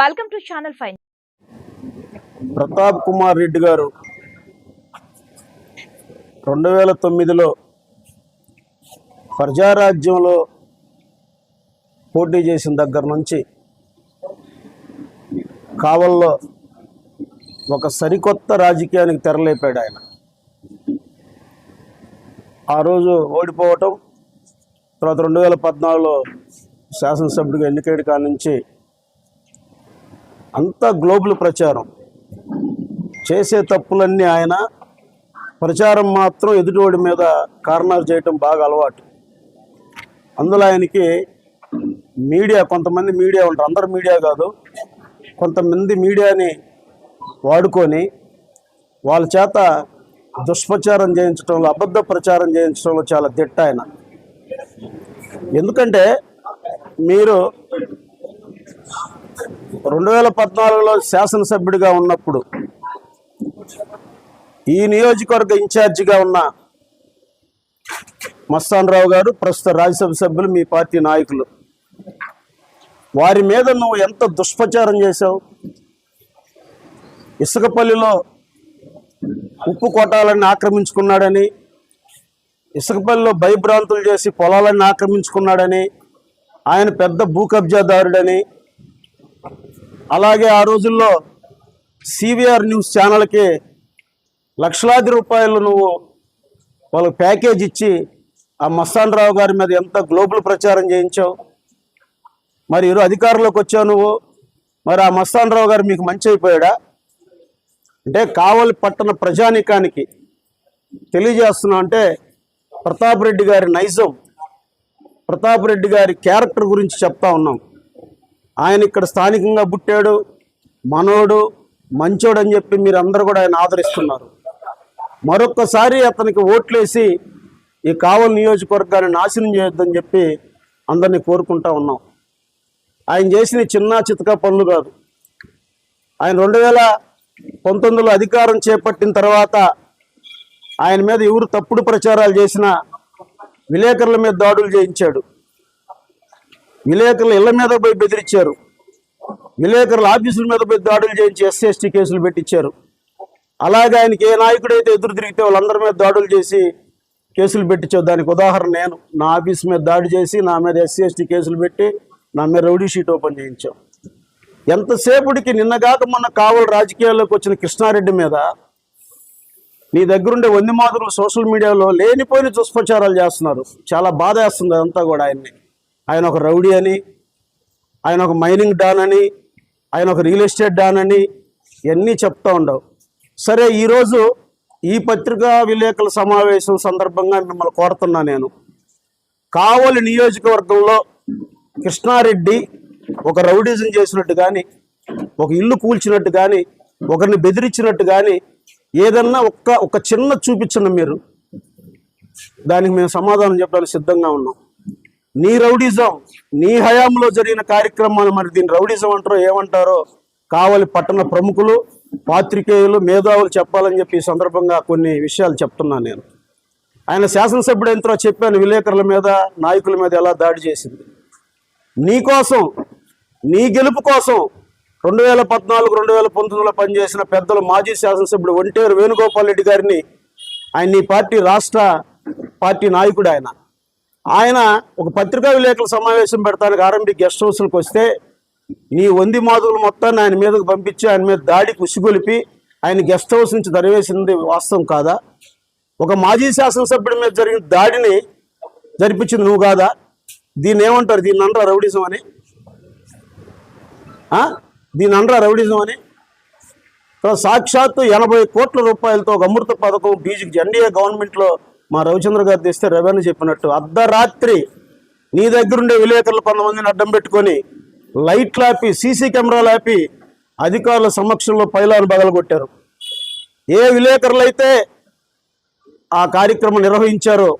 Welcome to channel fine Pratap Kumar Reddy garu రెండు వేల తొమ్మిదిలో ప్రజారాజ్యంలో పోటీ చేసిన దగ్గర నుంచి కావల్లో ఒక సరికొత్త రాజకీయానికి తెరలేపాడు ఆయన. ఆ రోజు ఓడిపోవటం తర్వాత రెండు వేల పద్నాలుగులో శాసనసభ్యుడిగా ఎన్నికయ్యే కాడ నుంచి అంతా గ్లోబల్ ప్రచారం. చేసే తప్పులన్నీ ఆయన ప్రచారం మాత్రం ఎదుటివాడి మీద కారణాలు చేయటం బాగా అలవాటు. అందులో ఆయనకి మీడియా కొంతమంది మీడియా ఉంటారు అందరు మీడియా కాదు. కొంతమంది మీడియాని వాడుకొని వాళ్ళ చేత దుష్ప్రచారం చేయించడంలో అబద్ధ ప్రచారం చేయించడంలో చాలా దిట్ట ఆయన. ఎందుకంటే మీరు రెండు వేల పద్నాలుగులో శాసనసభ్యుడిగా ఉన్నప్పుడు ఈ నియోజకవర్గ ఇన్ఛార్జిగా ఉన్న మస్తాన్ రావు గారు ప్రస్తుత రాజ్యసభ సభ్యులు మీ పార్టీ నాయకులు. వారి మీద నువ్వు ఎంత దుష్ప్రచారం చేశావు? ఇసుకపల్లిలో ఉప్పు కొట్టాలని ఆక్రమించుకున్నాడని ఇసుకపల్లిలో భయభ్రాంతులు చేసి పొలాలన్నీ ఆక్రమించుకున్నాడని ఆయన పెద్ద భూ కబ్జాదారుడని అలాగే ఆ రోజుల్లో సివిఆర్ న్యూస్ ఛానల్కి లక్షలాది రూపాయలు నువ్వు వాళ్ళకి ప్యాకేజ్ ఇచ్చి ఆ మస్తాన్ రావు గారి మీద ఎంత గ్లోబల్ ప్రచారం చేయించావు? మరి ఈరోజు అధికారంలోకి వచ్చావు నువ్వు. మరి ఆ మస్తాన్ రావు గారు మీకు మంచి అయిపోయాడా? అంటే కావలి పట్టణ ప్రజానికానికి తెలియజేస్తున్నా అంటే ప్రతాప్ రెడ్డి గారి నైజం ప్రతాప్ రెడ్డి గారి క్యారెక్టర్ గురించి చెప్తా ఉన్నాం. ఆయన ఇక్కడ స్థానికంగా పుట్టాడు మనోడు మంచోడు అని చెప్పి మీరు అందరూ కూడా ఆయన ఆదరిస్తున్నారు. మరొక్కసారి అతనికి ఓట్లేసి ఈ కావలి నియోజకవర్గాన్ని నాశనం చేయొద్దని చెప్పి అందరినీ కోరుకుంటా ఉన్నాం. ఆయన చేసిన చిన్న చితక పనులు కాదు. ఆయన రెండు వేల పంతొమ్మిదిలో అధికారం చేపట్టిన తర్వాత ఆయన మీద ఎవరు తప్పుడు ప్రచారాలు చేసినా విలేకరుల మీద దాడులు చేయించాడు. విలేకరుల ఇళ్ళ మీద పోయి బెదిరించారు. విలేకరుల ఆఫీసుల మీద పోయి దాడులు చేయించి ఎస్సీఎస్టీ కేసులు పెట్టించారు. అలాగే ఆయనకి ఏ నాయకుడైతే ఎదురు తిరిగితే వాళ్ళందరి మీద దాడులు చేసి కేసులు పెట్టించావు. దానికి ఉదాహరణ నేను. నా ఆఫీస్ మీద దాడి చేసి నా మీద ఎస్సీ ఎస్టీ కేసులు పెట్టి నా మీద రౌడీ షీట్ ఓపెన్ చేయించాం ఎంతసేపటికి నిన్నగాక మొన్న కావలి రాజకీయాల్లోకి వచ్చిన కృష్ణారెడ్డి మీద నీ దగ్గరుండే వంది మాదిరులు సోషల్ మీడియాలో లేనిపోయిన దుష్ప్రచారాలు చేస్తున్నారు. చాలా బాధ వేస్తుంది అదంతా కూడా ఆయన్ని. ఆయన ఒక రౌడీ అని ఆయన ఒక మైనింగ్ డాన్ అని ఆయన ఒక రియల్ ఎస్టేట్ డాన్ అని ఇవన్నీ చెప్తూ ఉండవు. సరే ఈరోజు ఈ పత్రికా విలేకరుల సమావేశం సందర్భంగా మిమ్మల్ని కోరుతున్నా నేను. కావలి నియోజకవర్గంలో కృష్ణారెడ్డి ఒక రౌడీజం చేసినట్టు కానీ ఒక ఇల్లు కూల్చినట్టు కానీ ఒకరిని బెదిరించినట్టు కానీ ఏదన్నా ఒక్క ఒక చిన్న చూపించండి మీరు. దానికి మేము సమాధానం చెప్పడానికి సిద్ధంగా ఉన్నాం. నీ రౌడిజం నీ హయాంలో జరిగిన కార్యక్రమాలు మరి దీన్ని రౌడిజం అంటారో ఏమంటారో కావలి పట్టణ ప్రముఖులు పాత్రికేయులు మేధావులు చెప్పాలని చెప్పి ఈ సందర్భంగా కొన్ని విషయాలు చెప్తున్నాను నేను. ఆయన శాసనసభ్యుడు ఎంతో చెప్పాను విలేకరుల మీద నాయకుల మీద ఎలా దాడి చేసింది. నీ కోసం నీ గెలుపు కోసం రెండు వేల పద్నాలుగు రెండు వేల పంతొమ్మిదిలో పనిచేసిన పెద్దలు మాజీ శాసనసభ్యుడు ఒంటేరు వేణుగోపాల్ రెడ్డి గారిని ఆయన నీ పార్టీ రాష్ట్ర పార్టీ నాయకుడు ఆయన. ఆయన ఒక పత్రికా విలేకరుల సమావేశం పెడతానికి ఆర్ఎంపీ గెస్ట్ హౌస్లకు వస్తే నీ వంది మాధువులు మొత్తాన్ని ఆయన మీదకు పంపించి ఆయన మీద దాడికి ఉసిగొలిపి ఆయన గెస్ట్ హౌస్ నుంచి తరివేసింది వాస్తవం కాదా? ఒక మాజీ శాసనసభ్యుడి మీద జరిగిన దాడిని జరిపించింది నువ్వు కాదా? దీన్ని ఏమంటారు? దీన్ని అనరా రౌడిజం అని? దీని దీన్ని అనరా రౌడిజం అని? సాక్షాత్తు ఎనభై కోట్ల రూపాయలతో ఒక అమృత పథకం బీజేపీ ఎన్డీఏ గవర్నమెంట్లో మా రవిచంద్ర గారు తెస్తే రవి చెప్పినట్టు అర్ధరాత్రి నీ దగ్గరుండే విలేకరులు కొంతమందిని అడ్డం పెట్టుకొని లైట్లు ఆపి సీసీ కెమెరాలు ఆపి అధికారుల సమక్షంలో పైలాను బగలగొట్టారు ఏ విలేకరులు అయితే ఆ కార్యక్రమం నిర్వహించారో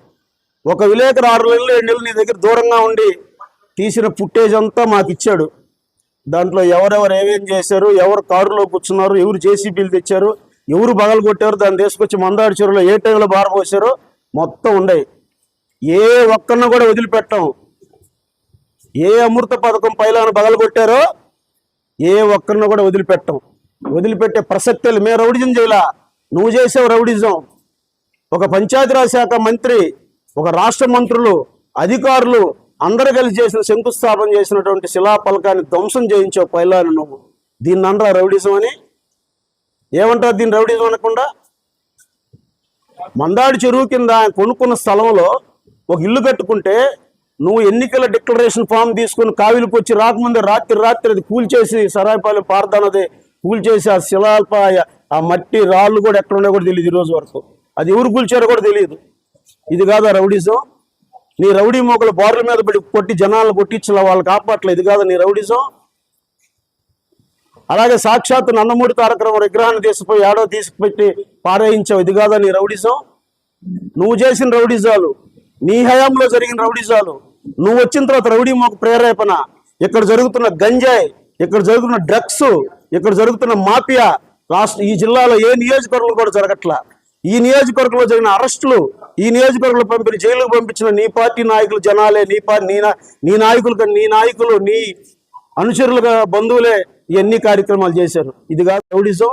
ఒక విలేకరు ఆరు నెలలు ఏడు నెలలు నీ దగ్గర దూరంగా ఉండి తీసిన ఫుటేజ్ అంతా మాకు ఇచ్చాడు దాంట్లో ఎవరెవరు ఏమేం చేశారు ఎవరు కారులో కూర్చున్నారు ఎవరు జేసీబీలు తెచ్చారు ఎవరు బగలు కొట్టారు దాన్ని తీసుకొచ్చి మందాడి చెరువులో ఏ టైంలో బారపోసారో మొత్తం ఉండయి. ఏ ఒక్కరిని కూడా వదిలిపెట్టం. ఏ అమృత పథకం పైలాను బగలు కొట్టారో ఏ ఒక్కరిని కూడా వదిలిపెట్టం. వదిలిపెట్టే ప్రసక్తే మేము రౌడిజం చేయలా? నువ్వు చేసావు రౌడిజం. ఒక పంచాయతీరాజ్ శాఖ మంత్రి ఒక రాష్ట్ర మంత్రులు అధికారులు అందరూ కలిసి చేసిన శంకుస్థాపన చేసినటువంటి శిలాపలకాన్ని ధ్వంసం చేయించావు పైలాను నువ్వు. దీన్ని అనరా రౌడిజం అని? ఏమంటారు దీన్ని రౌడిజం అనకుండా? మందాడి చెరువు కింద ఆయన కొనుక్కున్న స్థలంలో ఒక ఇల్లు కట్టుకుంటే నువ్వు ఎన్నికల డిక్లరేషన్ ఫామ్ తీసుకుని కావిలికి వచ్చి రాకముందే రాత్రి రాత్రి అది కూల్చేసి సరాయిపాలెం పారదానది కూల్చేసి ఆ శిలాల్ప ఆ మట్టి రాళ్ళు కూడా ఎక్కడ ఉన్నాయో కూడా తెలియదు ఈ రోజు వరకు. అది ఎవరు కూల్చారో కూడా తెలియదు. ఇది కాదా రౌడిజం. నీ రౌడీ మోకలు బార్ల మీద పడి కొట్టి జనాలను కొట్టించిన వాళ్ళు కాపాట్లేదు ఇది కాదు నీ రౌడిజం. అలాగే సాక్షాత్ నందమూరి తారక విగ్రహాన్ని తీసుకుపోయి ఏడో తీసుకుపెట్టి పారేయించావు. ఇది కాదా నీ రౌడిజం? నువ్వు చేసిన రౌడిజాలు నీ హయాంలో జరిగిన రౌడిజాలు నువ్వు వచ్చిన తర్వాత రౌడీ మాకు ప్రేరేపణ. ఇక్కడ జరుగుతున్న గంజాయి ఇక్కడ జరుగుతున్న డ్రగ్స్ ఇక్కడ జరుగుతున్న మాఫియా రాష్ట్ర ఈ జిల్లాలో ఏ నియోజకవర్గం కూడా జరగట్లా. ఈ నియోజకవర్గంలో జరిగిన అరెస్టులు ఈ నియోజకవర్గంలో పంపిన జైలుకు పంపించిన నీ పార్టీ నాయకులు జనాలే నీ పార్టీ నీ నీ నాయకులు నీ నాయకులు నీ అనుచరులుగా బంధువులే ఇవన్నీ కార్యక్రమాలు చేశారు. ఇది కాదు ఎవడిజం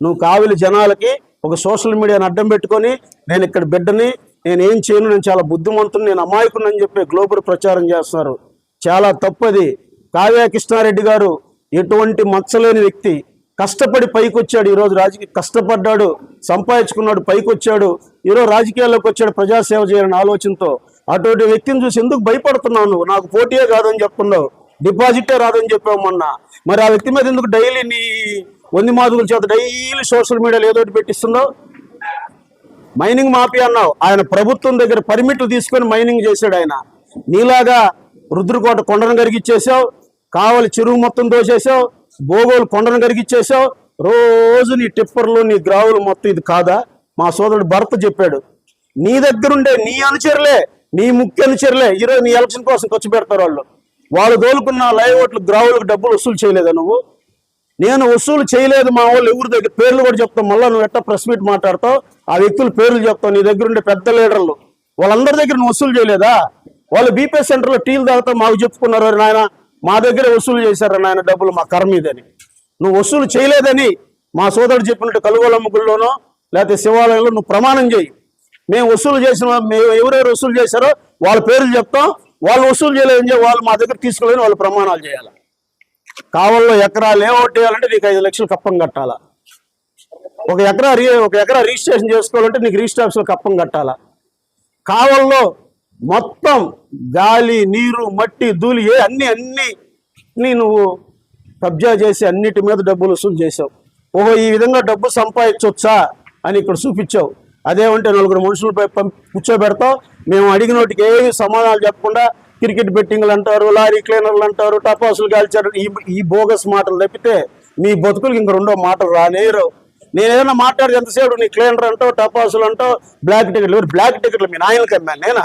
నువ్వు కావలి జనాలకి ఒక సోషల్ మీడియాని అడ్డం పెట్టుకొని నేను ఇక్కడ బిడ్డని నేను ఏం చేయను నేను చాలా బుద్ధిమంతుని నేను అమాయకుని అని చెప్పి గ్లోబల్ ప్రచారం చేస్తున్నారు. చాలా తప్పది. కావ్య కృష్ణారెడ్డి గారు ఎటువంటి మచ్చలేని వ్యక్తి. కష్టపడి పైకొచ్చాడు ఈరోజు రాజకీయ కష్టపడ్డాడు సంపాదించుకున్నాడు పైకి వచ్చాడు ఈరోజు రాజకీయాల్లోకి వచ్చాడు ప్రజాసేవ చేయాలని ఆలోచనతో. అటువంటి వ్యక్తిని చూసి ఎందుకు భయపడుతున్నావు నువ్వు? నాకు పోటీయే కాదని చెప్తున్నావు. డిపాజిటే రాదని చెప్పాము మొన్న. మరి ఆ వ్యక్తి మీద ఎందుకు డైలీ నీ వంది మాదుగుల చేత డైలీ సోషల్ మీడియాలో ఏదో ఒకటి పెట్టిస్తున్నావు? మైనింగ్ మాఫియా అన్నావు. ఆయన ప్రభుత్వం దగ్గర పర్మిట్లు తీసుకొని మైనింగ్ చేశాడు ఆయన. నీలాగా రుద్రకోట కొండను కరిగిచ్చేసావు కావలి చెరువు మొత్తం దోసేసావు భోగోలు కొండను కరిగిచ్చేసావు. రోజు నీ టిప్పర్లు నీ గ్రావులు మొత్తం ఇది కాదా? మా సోదరుడు భర్త చెప్పాడు. నీ దగ్గరుండే నీ అనుచరులే నీ ముఖ్య అనుచరులే. ఈరోజు నీ ఎలక్షన్ కోసం ఖర్చు పెడతారు వాళ్ళు. వాళ్ళు దోలుకున్న లైవ్ ఓట్లు గ్రావులకు డబ్బులు వసూలు చేయలేదా నువ్వు? నేను వసూలు చేయలేదు మా వాళ్ళు ఎవరి దగ్గర పేర్లు కూడా చెప్తాం మళ్ళీ నువ్వు ఎట్ట ప్రెస్ మీట్ మాట్లాడతావు? ఆ వ్యక్తుల పేర్లు చెప్తావు నీ దగ్గర ఉండే పెద్ద లీడర్లు. వాళ్ళందరి దగ్గర నువ్వు వసూలు చేయలేదా? వాళ్ళు బీపీ సెంటర్లో టీలు తాగుతా మాకు చెప్పుకున్నారు నాయన మా దగ్గర వసూలు చేశారు నాయన డబ్బులు మా కర్మ ఇదని నువ్వు వసూలు చేయలేదని మా సోదరుడు చెప్పినట్టు కలుగోలమ్మ గుళ్ళోనో లేకపోతే శివాలయంలో నువ్వు ప్రమాణం చేయి. మేము వసూలు చేసిన మేము ఎవరెవరు వసూలు చేశారో వాళ్ళ పేర్లు చెప్తాం. వాళ్ళు వసూలు చేయలేదని చెప్పి వాళ్ళు మా దగ్గర తీసుకోలేని వాళ్ళు ప్రమాణాలు చేయాలి. కావల్లో ఎకరా లేఅవుట్ చేయాలంటే నీకు ఐదు లక్షలు కప్పం కట్టాలా? ఒక ఎకరా రీ ఒక ఎకరా రిజిస్ట్రేషన్ చేసుకోవాలంటే నీకు రిజిస్టర్ ఆఫీస్లో కప్పం కట్టాలా? కావల్లో మొత్తం గాలి నీరు మట్టి ధూళి ఏ అన్ని అన్ని నువ్వు కబ్జా చేసి అన్నిటి మీద డబ్బులు వసూలు చేసావు ఓహో ఈ విధంగా డబ్బు సంపాదించవచ్చా అని ఇక్కడ చూపించావు. అదే ఉంటే నలుగురు మనుషులపై కూర్చోబెడతాం. కూర్చోబెడతావు మేము అడిగినోటికి ఏ సమాధానాలు చెప్పకుండా క్రికెట్ బెట్టింగ్లు అంటారు లారీ క్లీనర్లు అంటారు టపాసులు కాల్చారు ఈ ఈ బోగస్ మాటలు తప్పితే మీ బతుకులు ఇంక రెండో మాటలు రానేరు. నేను ఏదైనా మాట్లాడి ఎంతసేపు నీ క్లీనర్ అంటావు టపాసులు అంటావు బ్లాక్ టికెట్లు బ్లాక్ టికెట్లు మీ నాయనకి అమ్మాను నేనా?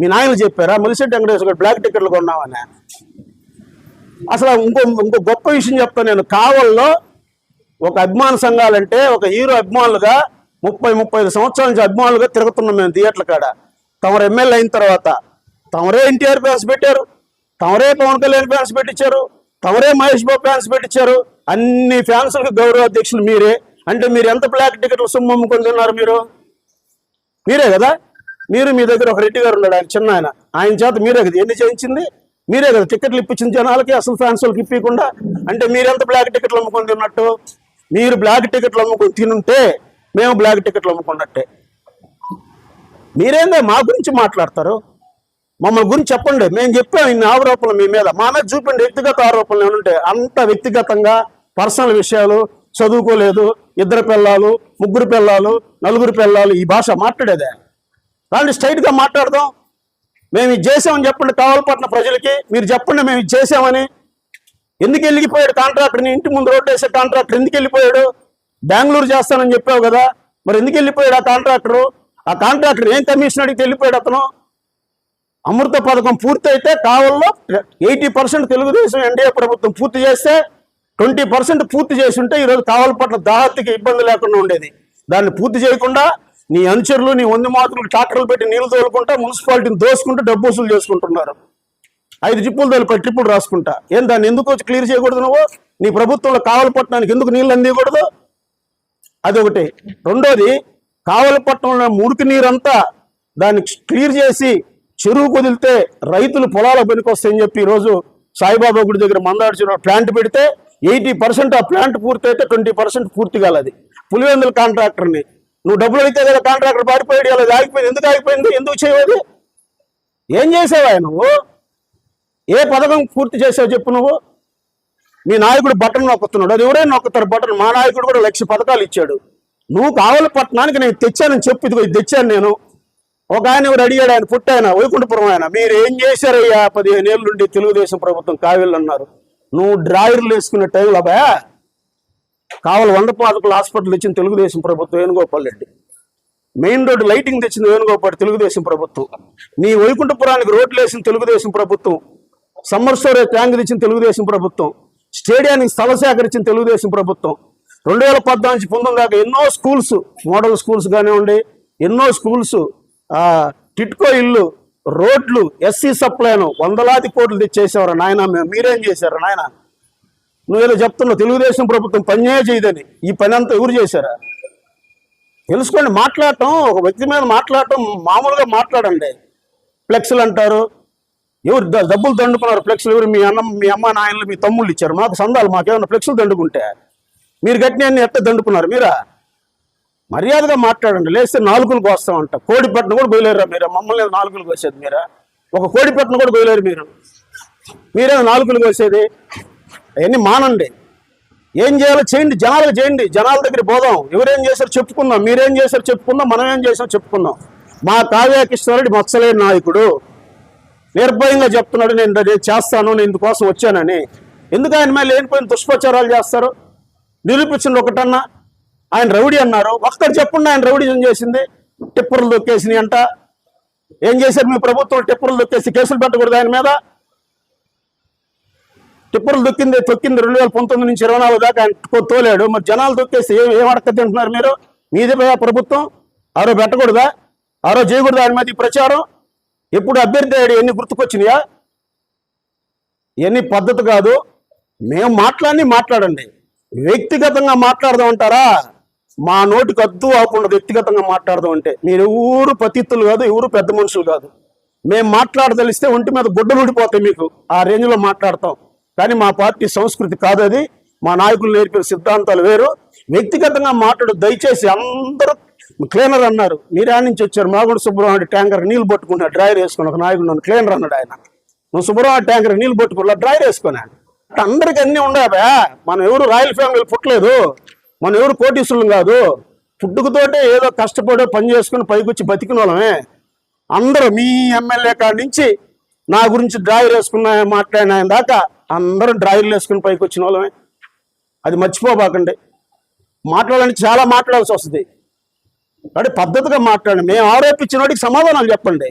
మీ నాయనలు చెప్పారా? మలిశెట్టి వెంకటేశ్వర గారు బ్లాక్ టికెట్లు కొన్నామని అసలు ఇంకో ఇంకో గొప్ప విషయం చెప్తాను నేను. కావల్లో ఒక అభిమాన సంఘాలంటే ఒక హీరో అభిమానులుగా ముప్పై ముప్పై ఐదు సంవత్సరాల నుంచి అభిమానులుగా తిరుగుతున్నాం మేము థియేటర్ల కాడ. తమరు ఎమ్మెల్యే అయిన తర్వాత తమరే ఎన్టీఆర్ ఫ్యాన్స్ పెట్టారు తమరే పవన్ కళ్యాణ్ ఫ్యాన్స్ పెట్టించారు తమరే మహేష్ బాబు ఫ్యాన్స్ పెట్టించారు. అన్ని ఫ్యాన్స్లకు గౌరవ అధ్యక్షులు మీరే. అంటే మీరు ఎంత బ్లాక్ టికెట్లు సొమ్ము అమ్ముకొని తిన్నారు మీరు? మీరే కదా? మీరు మీ దగ్గర ఒక రెడ్డి గారు ఉన్నాడు ఆయన చిన్న ఆయన. ఆయన చేత మీరే కదా ఎన్ని చేయించింది? మీరే కదా టికెట్లు ఇప్పించిన జనాలకి అసలు ఫ్యాన్స్ వాళ్ళకి ఇప్పకుండా అంటే మీరెంత బ్లాక్ టికెట్లు అమ్ముకొని తిన్నట్టు? మీరు బ్లాక్ టికెట్లు అమ్ముకొని తినుంటే మేము బ్లాక్ టికెట్లు అమ్ముకున్నట్టే. మీరేందో మా గురించి మాట్లాడతారు? మమ్మల్ని గురించి చెప్పండి. మేము చెప్పాం ఇన్ని ఆరోపణలు మీ మీద. మా మీద చూపండి. వ్యక్తిగత ఆరోపణలు ఏమంటే ఉంటే అంత వ్యక్తిగతంగా పర్సనల్ విషయాలు చదువుకోలేదు ఇద్దరు పిల్లలు ముగ్గురు పిల్లలు నలుగురు పిల్లలు ఈ భాష మాట్లాడేదే. దాన్ని స్ట్రైట్గా మాట్లాడదాం. మేము ఇది చేసామని చెప్పండి కావాలపట్న ప్రజలకి. మీరు చెప్పండి మేము ఇది చేసామని ఎందుకు వెళ్ళిపోయాడు కాంట్రాక్టర్ని? ఇంటి ముందు రోడ్డు వేసే కాంట్రాక్టర్ ఎందుకు వెళ్ళిపోయాడు? బెంగళూరు చేస్తానని చెప్పావు కదా మరి ఎందుకు వెళ్ళిపోయాడు ఆ కాంట్రాక్టరు? ఆ కాంట్రాక్టర్ ఏం కమిషన్ అడిగితే వెళ్ళిపోయాడు అతను? అమృత పథకం పూర్తయితే కావల్లో ఎయిటీ పర్సెంట్ తెలుగుదేశం ఎన్డీఏ ప్రభుత్వం పూర్తి చేస్తే ట్వంటీ పర్సెంట్ పూర్తి చేసి ఉంటే ఈరోజు కావల పట్ల దాహత్తికి ఇబ్బంది లేకుండా ఉండేది. దాన్ని పూర్తి చేయకుండా నీ అనుచరులు నీ వంద మాత్రులు ట్రాక్టర్లు పెట్టి నీళ్ళు తోలుకుంటా మున్సిపాలిటీని దోసుకుంటూ డబ్బు వసూలు చేసుకుంటున్నారు. ఐదు జిప్పులు తోలుపై ట్రిప్పులు రాసుకుంటా. ఏం దాన్ని ఎందుకు వచ్చి క్లియర్ చేయకూడదు నువ్వు? నీ ప్రభుత్వంలో కావలపట్టణానికి ఎందుకు నీళ్ళు అందియకూడదు? అదొకటి. రెండోది కావలపట్నంలో మురికి నీరంతా దాన్ని క్లియర్ చేసి చెరువు కుదిలితే రైతులు పొలాల పనికొస్తాయని చెప్పి ఈరోజు సాయిబాబా గుడి దగ్గర మందాడు ప్లాంట్ పెడితే ఎయిటీ పర్సెంట్ ఆ ప్లాంట్ పూర్తి అయితే ట్వంటీ పర్సెంట్ పూర్తి కాలది. పులివెందుల కాంట్రాక్టర్ని. నువ్వు డబ్బులు అయితే కదా కాంట్రాక్టర్ పారిపోయాడు అలా ఆగిపోయింది ఎందుకు ఆగిపోయింది ఎందుకు చేయలేదు? ఏం చేసావా నువ్వు? ఏ పథకం పూర్తి చేసావు చెప్పు నువ్వు? మీ నాయకుడు బట్టలు నొక్కుతున్నాడు. అది ఎవరైనా నొక్కుతారు బట్టలు మా నాయకుడు కూడా లక్ష పథకాలు ఇచ్చాడు. నువ్వు కావాలి పట్టణానికి నేను తెచ్చానని చెప్పి. ఇదిగో ఇది తెచ్చాను నేను. ఒక ఆయన ఎవరు అడిగాడు ఆయన పుట్టాయన వైకుంఠపురం ఆయన. మీరు ఏం చేశారయ్యా? పదిహేను ఏళ్ళ నుండి తెలుగుదేశం ప్రభుత్వం కావేళ్ళు అన్నారు. నువ్వు డ్రాయర్లు వేసుకునే టైంలో అబ్బాయా కావాలి వంద పాదకులు హాస్పిటల్ ఇచ్చిన తెలుగుదేశం ప్రభుత్వం Venugopal Reddy. Main road lighting తెచ్చింది వేణుగోపాల్ తెలుగుదేశం ప్రభుత్వం. నీ వైకుంఠపురానికి రోడ్లు వేసిన తెలుగుదేశం ప్రభుత్వం. సమ్మర్ స్టోరేజ్ ట్యాంక్ తెచ్చిన తెలుగుదేశం ప్రభుత్వం. స్టేడియానికి స్థల సేకరించిన తెలుగుదేశం ప్రభుత్వం రెండు వేల పద్నాలుగు నుంచి పంతొమ్మిది దాకా ఎన్నో స్కూల్స్ మోడల్ స్కూల్స్ కానివ్వండి ఎన్నో స్కూల్స్ టిట్కో ఇల్లు రోడ్లు ఎస్సీ సప్లైను వందలాది కోట్లు తెచ్చేసేవారు. నాయన మేము మీరేం చేశారు? నాయన నువ్వు ఇలా చెప్తున్నావు తెలుగుదేశం ప్రభుత్వం పనే చేయదని. ఈ పని అంతా ఎవరు చేశారా? తెలుసుకోండి మాట్లాడటం ఒక వ్యక్తి మీద మాట్లాడటం మామూలుగా మాట్లాడండి. ఫ్లెక్స్లు అంటారు ఎవరు డబ్బులు దండుకున్నారు ఫ్లెక్స్లు ఎవరు? మీ అన్న మీ అమ్మ నాయనలు మీ తమ్ముళ్ళు ఇచ్చారు. మాకు సందాలు మాకేమన్నా ఫ్లెక్స్లు దండుకుంటే మీరు గట్టిన అన్ని ఎట్ట దండుకున్నారు మీరా? మర్యాదగా మాట్లాడండి. లేస్తే నాలుగులకు వస్తామంట కోడిపట్నం కూడా బయలుదేరా మీరు? మమ్మల్ని నాలుగులకు వచ్చేది మీరా? ఒక కోడిపట్నం కూడా బయలుదేరు మీరు. మీరే నాలుగులకు వచ్చేది అవన్నీ మానండి. ఏం చేయాలో చేయండి జనాలకు చేయండి. జనాల దగ్గర పోదాం ఎవరేం చేశారు చెప్పుకుందాం. మీరేం చేశారు చెప్పుకుందాం. మనం ఏం చేసాం చెప్పుకుందాం. మా కావ్య కిషోరెడ్డి మత్సలేని నాయకుడు. నిర్భయంగా చెప్తున్నాడు నేను చేస్తాను నేను ఇందుకోసం వచ్చానని. ఎందుకు ఆయన మీద లేనిపోయిన దుష్ప్రచారాలు చేస్తారు? నిరూపించింది ఒకటన్నా. ఆయన రౌడీ అన్నారు. ఒక్కరు చెప్పండి ఆయన రౌడీ ఏం చేసింది? టిప్పర్లు దొక్కేసినాయి అంట. ఏం చేశారు మీ ప్రభుత్వం? టిప్పర్లు దొక్కేసి కేసులు పెట్టకూడదు ఆయన మీద? టిప్పర్లు దొక్కింది తొక్కింది రెండు వేల పంతొమ్మిది నుంచి ఇరవై నాలుగు దాకా ఆయన తోలేడు. మరి జనాలు దొక్కేసి ఏం ఏం అడక తింటున్నారు మీరు? మీదే ప్రభుత్వం? ఆరో పెట్టకూడదా? ఆరో చేయకూడదా ఆయన మీద ఈ ప్రచారం? ఎప్పుడు అభ్యర్థి అయ్యాడు ఎన్ని గుర్తుకొచ్చినాయా? ఎన్ని పద్ధతి కాదు. మేము మాట్లాడి మాట్లాడండి. వ్యక్తిగతంగా మాట్లాడదాం అంటారా? మా నోటికి అద్దు అవ్వకుండా వ్యక్తిగతంగా మాట్లాడదాం అంటే. మీరు ఎవరు పతిత్తులు కాదు ఎవరు పెద్ద మనుషులు కాదు. మేము మాట్లాడదలిస్తే ఒంటి మీద గుడ్డలు ఊడిపోతాయి మీకు. ఆ రేంజ్లో మాట్లాడతాం. కానీ మా పార్టీ సంస్కృతి కాదు అది. మా నాయకులు నేర్పిన సిద్ధాంతాలు వేరు. వ్యక్తిగతంగా మాట్లాడు దయచేసి అందరూ క్లీనర్ అన్నారు. మీరు ఆ నుంచి వచ్చారు? మాగుడు సుబ్రహ్మణ్య ట్యాంకర్ నీళ్ళు పట్టుకున్నా డ్రైవర్ వేసుకుని ఒక నాయకుడు నన్ను క్లీనర్ అన్నాడు ఆయన. నువ్వు సుబ్రహ్మణ్య ట్యాంకర్ నీళ్ళు పట్టుకున్నా డ్రైవర్ వేసుకున్నాను అందరికి అన్ని ఉండవా మనం ఎవరు రాయల్ ఫ్యామిలీ పుట్టలేదు. మనం ఎవరు కోటీసులం కాదు. పుట్టుకతోటే ఏదో కష్టపడి పని చేసుకుని పైకొచ్చి బతికిన వాళ్ళమే. అందరూ మీ ఎమ్మెల్యే కాడి నుంచి నా గురించి డ్రాయర్ వేసుకున్న మాట్లాడిన ఆయన దాకా అందరూ డ్రైవర్లు వేసుకుని పైకి వచ్చిన వాళ్ళమే. అది మర్చిపోబాకండి. మాట్లాడాలంటే చాలా మాట్లాడాల్సి వస్తుంది. అంటే పద్ధతిగా మాట్లాడండి. మేము ఆరోపించిన వాడికి సమాధానాలు చెప్పండి.